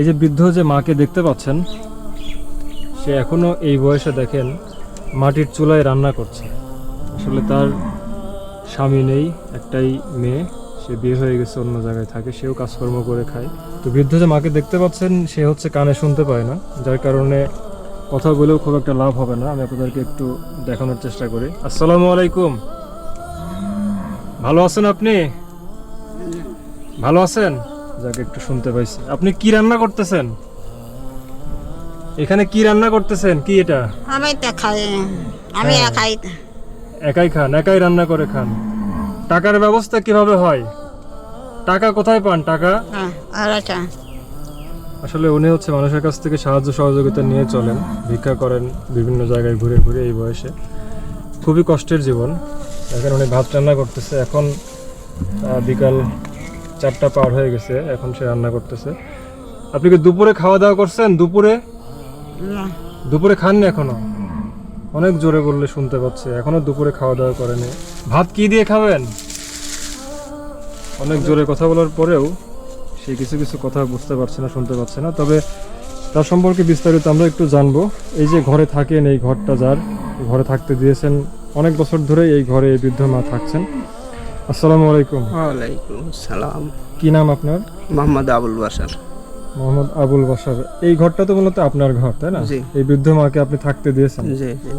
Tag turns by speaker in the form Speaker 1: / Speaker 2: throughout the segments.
Speaker 1: এই যে বৃদ্ধ যে মাকে দেখতে পাচ্ছেন, সে এখনও এই বয়সে দেখেন মাটির চুলায় রান্না করছে। আসলে তার স্বামী নেই, একটাই মেয়ে, সে বিয়ে হয়ে গেছে, অন্য জায়গায় থাকে, সেও কাজকর্ম করে খায়। তো বৃদ্ধ যে মাকে দেখতে পাচ্ছেন, সে হচ্ছে কানে শুনতে পায় না, যার কারণে কথা বলেও খুব একটা লাভ হবে না। আমি আপনাদেরকে একটু দেখানোর চেষ্টা করি। আসসালামু আলাইকুম। ভালো আছেন আপনি? ভালো আছেন? যাকে একটু শুনতে পাইছি। আপনি কি রান্না করতেছেন? এখানে কি রান্না করতেছেন? কি এটা?
Speaker 2: আমি তো খাই আমি
Speaker 1: হ্যাঁ।
Speaker 2: খাই
Speaker 1: একাই খান একাই রান্না করে খান। টাকার ব্যবস্থা কীভাবে হয়? টাকা কোথায় পান টাকা?
Speaker 2: হ্যাঁ,
Speaker 1: আসলে উনি হচ্ছে মানুষের কাছ থেকে সাহায্য সহযোগিতা নিয়ে চলেন ভিক্ষা করেন বিভিন্ন জায়গায় ঘুরে ঘুরে এই বয়সে। খুবই কষ্টের জীবন। এখন উনি ভাত রান্না করতেছে। এখন বিকাল চারটা পার হয়ে গেছে এখন সে রান্না করতেছে। আপনি কি দুপুরে খাওয়া দাওয়া করছেন? দুপুরে? দুপুরে খাননি এখনও? অনেক জোরে বললে শুনতে পাচ্ছে এখনও দুপুরে খাওয়া দাওয়া করেনি। ভাত কি দিয়ে খাবেন? অনেক জোরে কথা বলার পরেও সে কিছু কিছু কথা বুঝতে পারছে না শুনতে পাচ্ছে না। তবে তার সম্পর্কে বিস্তারিত আমরা একটু জানব। এই যে ঘরে থাকেন এই ঘরটা যার ঘরে থাকতে দিয়েছেন অনেক বছর ধরে এই ঘরে এই বৃদ্ধ মা থাকছেন। আসসালামু আলাইকুম।
Speaker 3: ওয়ালাইকুম সালাম।
Speaker 1: কি নাম আপনার?
Speaker 3: মোহাম্মদ আবুল বাসার
Speaker 1: মোহাম্মদ আবুল বাসার এই ঘরটা তো মূলত আপনার ঘর তাই না? এই বৃদ্ধ মাকে আপনি থাকতে দিয়েছেন।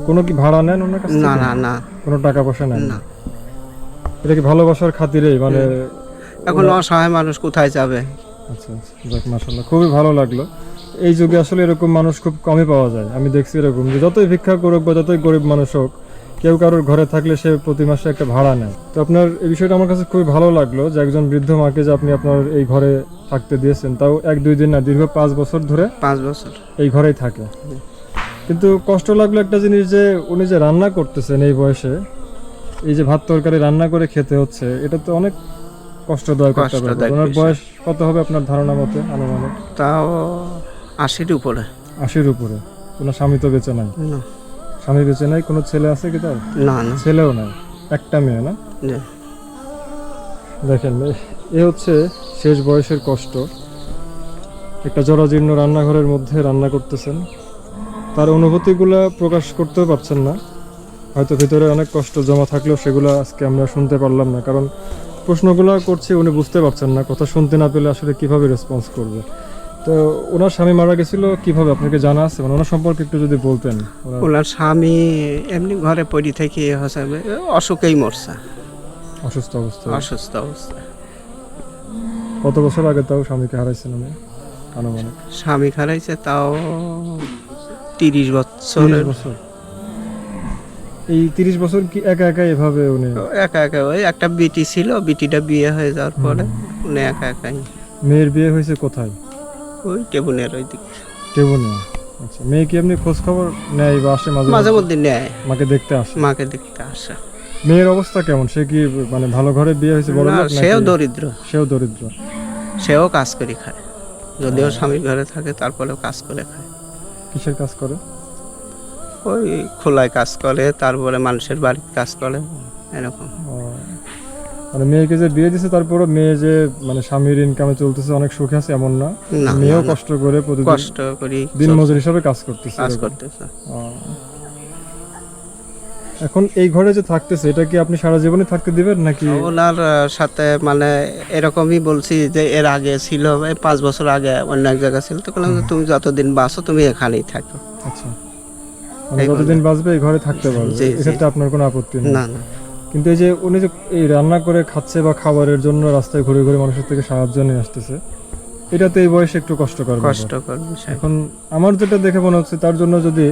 Speaker 1: কোনো কি ভাড়া নেন ওনার কাছ
Speaker 3: না না না।
Speaker 1: কোনো টাকা পয়সা নেন?
Speaker 3: না।
Speaker 1: এটা কি ভালোবাসার খাতিরে মানে
Speaker 3: এখন অসহায় মানুষ কোথায় যাবে?
Speaker 1: আচ্ছা আচ্ছা। যাক খুবই ভালো লাগল। এই যুগে আসলে এরকম মানুষ খুব কমই পাওয়া যায়। আমি দেখছি এরকম যে যতই ভিক্ষা করুক বা যতই গরিব মানুষ হোক কেউ কারোর ঘরে থাকলে সে প্রতি মাসে একটা ভাড়া নেয়। তো আপনার এই বিষয়টা আমার কাছে খুবই ভালো লাগল যে একজন বৃদ্ধ মাকে যে আপনি আপনার এই ঘরে থাকতে দিয়েছেন তাও এক দুই দিন না দীর্ঘ পাঁচ বছর ধরে
Speaker 3: পাঁচ বছর।
Speaker 1: এই ঘরেই থাকে। কিন্তু কষ্ট লাগল একটা জিনিস যে উনি যে রান্না করতেছেন এই বয়সে এই যে ভাত তরকারি রান্না করে খেতে হচ্ছে এটা তো অনেক কষ্টদায়ক একটা ব্যাপার। ওনার বয়স কত হবে আপনার ধারণা মতে আনুমানিক?
Speaker 3: তাও আশির উপরে।
Speaker 1: আশির উপরে। কোনো স্বামী তো বেঁচে নাই।
Speaker 3: না।
Speaker 1: স্বামী বেঁচে নাই কোনো ছেলে আছে কি তার?
Speaker 3: না না।
Speaker 1: ছেলেও নাই একটা মেয়ে না? দেখেন এ- হচ্ছে শেষ বয়সের কষ্ট। একটা জরাজীর্ণ রান্নাঘরের মধ্যে রান্না করতেছেন। তার অনুভূতিগুলো প্রকাশ করতেও পারছেন না। হয়তো ভিতরে অনেক কষ্ট জমা থাকলেও সেগুলো আজকে আমরা শুনতে পারলাম না। কারণ প্রশ্নগুলো করছি উনি বুঝতে পারছেন না। কথা শুনতে না পেলে আসলে কীভাবে রেসপন্স করবে? তো ওনার স্বামী মারা গেছিল কীভাবে আপনাকে জানা আছে? মানে ওনার সম্পর্কে একটু যদি বলতেন। ওনার
Speaker 3: স্বামী এমনি ঘরে পড়ি থেকে হচ্ছে অসুখেই মরছে।
Speaker 1: অসুস্থ অবস্থা।
Speaker 3: অসুস্থ অবস্থা।
Speaker 1: কত বছর আগে তাও স্বামীকে হারাইছেন উনি? আনুমানিক।
Speaker 3: স্বামী খারাইছে তাও তিরিশ বছরের।
Speaker 1: বছর। এই তিরিশ বছর কি একা একা এভাবে উনি
Speaker 3: একা একা ওই একটা বিটি ছিল বিটিটা বিয়ে হয়ে যাওয়ার পরে উনি একা একাই।
Speaker 1: মেয়ের বিয়ে হয়েছে কোথায়?
Speaker 3: ওই টেবুনের ওই দিক
Speaker 1: কেবনে আচ্ছা মেয়ে কি এমনি খোঁজ খবর নেয় বা আসে মাঝে
Speaker 3: মাঝে?
Speaker 1: মধ্যে?
Speaker 3: নেয়।
Speaker 1: মাকে দেখতে আসে?
Speaker 3: মাকে দেখতে আসে।
Speaker 1: মেয়ের অবস্থা কেমন? সে কি মানে ভালো ঘরে বিয়ে হয়েছে বড়
Speaker 3: না,
Speaker 1: লোক
Speaker 3: সেও দরিদ্র।
Speaker 1: সেও দরিদ্র।
Speaker 3: সেও কাজ করে খায়। যদিও স্বামীর ঘরে থাকে তারপরেও কাজ করে খায়।
Speaker 1: কিসের কাজ করে?
Speaker 3: ওই খোলায় কাজ করে তারপরে মানুষের বাড়ির কাজ করে এরকম।
Speaker 1: মানে মেয়েকে যে বিয়ে দিছে তারপরে মেয়ে যে মানে স্বামীর ইনকামে চলতেছে অনেক সুখে আছে এমন না। মেয়েও কষ্ট করে প্রতিদিন
Speaker 3: কষ্ট করি
Speaker 1: দিন মজুর হিসাবে কাজ করতেছে
Speaker 3: কাজ করতেছে।
Speaker 1: এখন এই ঘরে যে থাকতেছে এটা কি আপনি সারা জীবনে থাকতে দিবেন নাকি?
Speaker 3: ওনার সাথে মানে এরকমই বলছি যে এর আগে ছিল এই পাঁচ বছর আগে অন্য এক জায়গা ছিল। তো বললাম যে তুমি যতদিন বাঁচো তুমি এখানেই থাকো।
Speaker 1: আচ্ছা। মানে যতদিন বাঁচবে এই ঘরে থাকতে পারবে। এক্ষেত্রে আপনার কোনো আপত্তি নেই।
Speaker 3: না না।
Speaker 1: কিন্তু এই যে উনি যে এই রান্না করে খাচ্ছে বা খাবারের জন্য রাস্তায় ঘুরে ঘুরে মানুষের থেকে সাহায্য নিয়ে আসতেছে এটা তো এই বয়সে একটু কষ্টকর।
Speaker 3: কষ্টকর
Speaker 1: এখন আমার যেটা দেখে মনে হচ্ছে তার জন্য যদি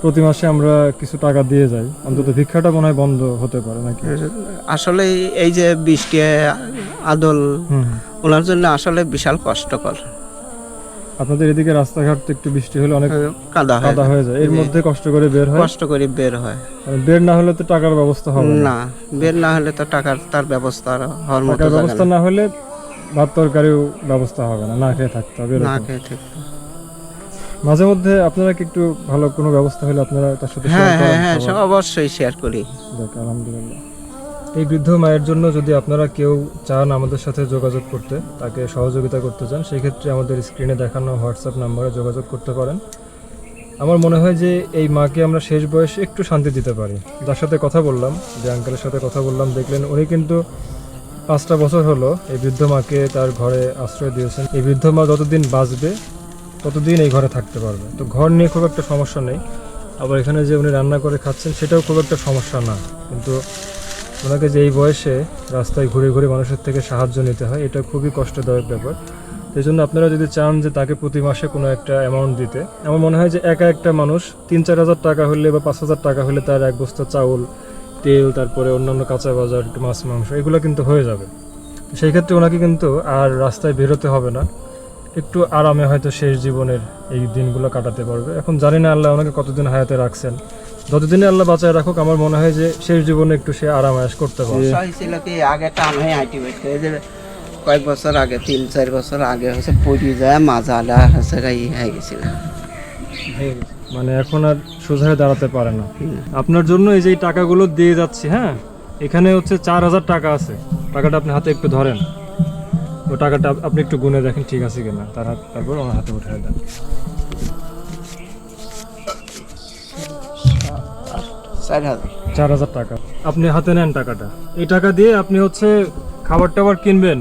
Speaker 1: প্রতি মাসে আমরা কিছু টাকা দিয়ে যাই অন্তত ভিক্ষাটা মনে হয় বন্ধ হতে পারে নাকি?
Speaker 3: আসলে এই যে বৃষ্টি আদল ওনার জন্য আসলে বিশাল কষ্টকর।
Speaker 1: আপনাদের এদিকে রাস্তাঘাট একটু বৃষ্টি হলে অনেক
Speaker 3: কাদা হয়
Speaker 1: কাদা হয়ে যায়। এর মধ্যে কষ্ট করে বের হয়?
Speaker 3: কষ্ট করে বের হয়।
Speaker 1: বের না হলে তো টাকার ব্যবস্থা হবে না।
Speaker 3: বের না হলে তো টাকার তার ব্যবস্থা হওয়ার মতো
Speaker 1: টাকার ব্যবস্থা না হলে ভাত তরকারিও ব্যবস্থা হবে না না খেয়ে থাকতে হবে
Speaker 3: না খেয়ে ঠিক
Speaker 1: মাঝে মধ্যে আপনারা কি একটু ভালো কোনো ব্যবস্থা হলে আপনারা তার সাথে
Speaker 3: হ্যাঁ হ্যাঁ হ্যাঁ সব অবশ্যই শেয়ার করি।
Speaker 1: আলহামদুলিল্লাহ। এই বৃদ্ধ মায়ের জন্য যদি আপনারা কেউ চান আমাদের সাথে যোগাযোগ করতে, তাকে সহযোগিতা করতে চান, সেই ক্ষেত্রে আমাদের স্ক্রিনে দেখানো হোয়াটসঅ্যাপ নাম্বারে যোগাযোগ করতে পারেন। আমার মনে হয় যে এই মাকে আমরা শেষ বয়সে একটু শান্তি দিতে পারি। যার সাথে কথা বললাম, যে আঙ্কেলের সাথে কথা বললাম, দেখলেন উনি কিন্তু পাঁচটা বছর হলো এই বৃদ্ধ মাকে তার ঘরে আশ্রয় দিয়েছেন। এই বৃদ্ধ মা যতদিন বাঁচবে, ততদিন এই ঘরে থাকতে পারবে। তো ঘর নিয়ে খুব একটা সমস্যা নেই। আবার এখানে যে উনি রান্না করে খাচ্ছেন, সেটাও খুব একটা সমস্যা না। কিন্তু ওনাকে যে এই বয়সে রাস্তায় ঘুরে ঘুরে মানুষের থেকে সাহায্য নিতে হয়, এটা খুবই কষ্টদায়ক ব্যাপার। সেই জন্য আপনারা যদি চান যে তাকে প্রতি মাসে কোনো একটা অ্যামাউন্ট দিতে, আমার মনে হয় যে একা একটা মানুষ তিন চার হাজার টাকা হলে বা পাঁচ হাজার টাকা হলে তার এক বস্তা চাউল, তেল, তারপরে অন্যান্য কাঁচা বাজার, মাছ, মাংস, এগুলো কিন্তু হয়ে যাবে। সেই ক্ষেত্রে ওনাকে কিন্তু আর রাস্তায় বেরোতে হবে না। একটু আরামে হয়তো শেষ জীবনের এই দিনগুলো কাটাতে পারবে। এখন জানি না আল্লাহ ওনাকে কতদিন হায়াতে রাখছেন। যতদিনে আল্লাহ বাঁচায় রাখুক আমার মনে হয় যে শেষ জীবনে একটু সে আরাম আয়াস করতে
Speaker 3: হয়েছিল কি আগে টান হয়ে এই কয়েক বছর আগে তিন চার বছর আগে হচ্ছে পড়ি যায় মাজালা হচ্ছে গাই হয়ে গেছিল
Speaker 1: মানে এখন আর সোজা দাঁড়াতে পারে না। আপনার জন্য এই যে টাকাগুলো দিয়ে যাচ্ছি হ্যাঁ? এখানে হচ্ছে চার হাজার টাকা আছে। টাকাটা আপনি হাতে একটু ধরেন। ও টাকাটা আপনি একটু গুনে দেখেন ঠিক আছে কিনা। তার হাত তারপর আমার হাতে উঠে দেন।
Speaker 3: চার হাজার।
Speaker 1: চার হাজার টাকা। আপনি হাতে নেন টাকাটা। এই টাকা দিয়ে আপনি হচ্ছে খাবার টাবার কিনবেন।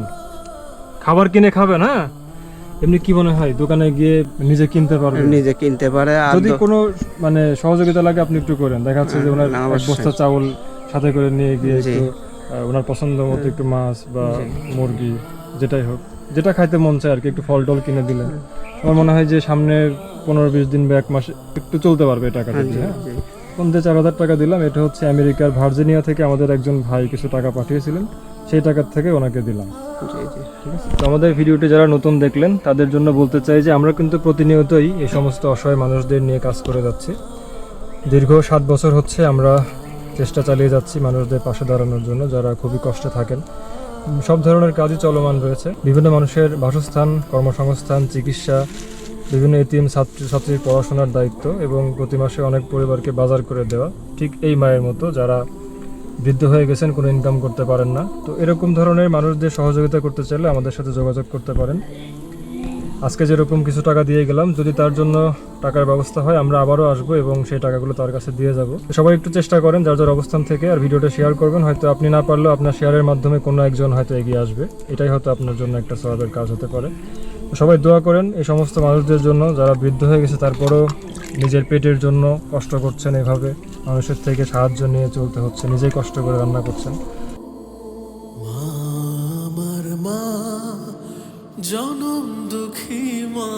Speaker 1: খাবার কিনে খাবেন হ্যাঁ? এমনি কি মনে হয় দোকানে গিয়ে নিজে কিনতে পারবেন
Speaker 3: নিজে কিনতে পারে আর
Speaker 1: যদি কোনো মানে সহযোগিতা লাগে আপনি একটু করেন। দেখা যাচ্ছে যে ওনার এক
Speaker 3: অবশ্যই।
Speaker 1: বস্তা চাউল সাথে করে নিয়ে গিয়ে একটু ওনার পছন্দ মতো একটু মাছ বা মুরগি যেটাই হোক। যেটা খাইতে মন চায় আর কি একটু ফল টল কিনে দিলেন আমার মনে হয় যে সামনে পনেরো বিশ দিন বা এক মাস একটু চলতে পারবে এই টাকাটা দিয়ে হ্যাঁ? পঞ্চাশ চার হাজার টাকা দিলাম। এটা হচ্ছে আমেরিকার ভার্জিনিয়া থেকে আমাদের একজন ভাই কিছু টাকা পাঠিয়েছিলেন। সেই টাকার থেকে ওনাকে দিলাম। তো আমাদের ভিডিওটি যারা নতুন দেখলেন তাদের জন্য বলতে চাই যে আমরা কিন্তু প্রতিনিয়তই এই সমস্ত অসহায় মানুষদের নিয়ে কাজ করে যাচ্ছি। দীর্ঘ সাত বছর হচ্ছে আমরা চেষ্টা চালিয়ে যাচ্ছি মানুষদের পাশে দাঁড়ানোর জন্য যারা খুবই কষ্টে থাকেন। সব ধরনের কাজই চলমান রয়েছে। বিভিন্ন মানুষের বাসস্থান কর্মসংস্থান চিকিৎসা বিভিন্ন এটিএম ছাত্র ছাত্রীর পড়াশোনার দায়িত্ব এবং প্রতি মাসে অনেক পরিবারকে বাজার করে দেওয়া। ঠিক এই মায়ের মতো যারা বৃদ্ধ হয়ে গেছেন, কোনো ইনকাম করতে পারেন না। তো এরকম ধরনের মানুষদের সহযোগিতা করতে চাইলে আমাদের সাথে যোগাযোগ করতে পারেন। আজকে যেরকম কিছু টাকা দিয়ে গেলাম, যদি তার জন্য টাকার ব্যবস্থা হয়, আমরা আবারও আসব এবং সেই টাকাগুলো তার কাছে দিয়ে যাব। সবাই একটু চেষ্টা করেন যার যার অবস্থান থেকে আর ভিডিওটা শেয়ার করবেন। হয়তো আপনি না পারলেও আপনার শেয়ারের মাধ্যমে কোনো একজন হয়তো এগিয়ে আসবে। এটাই হয়তো আপনার জন্য একটা সহাবের কাজ হতে পারে। সবাই দোয়া করেন এই সমস্ত মানুষদের জন্য, যারা বৃদ্ধ হয়ে গেছে তারপরও নিজের পেটের জন্য কষ্ট করছেন এভাবে, মানুষের থেকে সাহায্য নিয়ে চলতে হচ্ছে, নিজেই কষ্ট করে রান্না করছেন।
Speaker 4: জনম দুঃখী মা,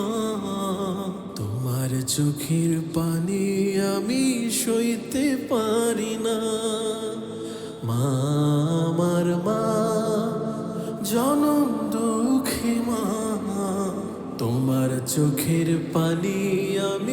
Speaker 4: তোমার চোখের পানি আমি সইতে পারি না। মা, আমার মা, জনম চোখের পানি আমি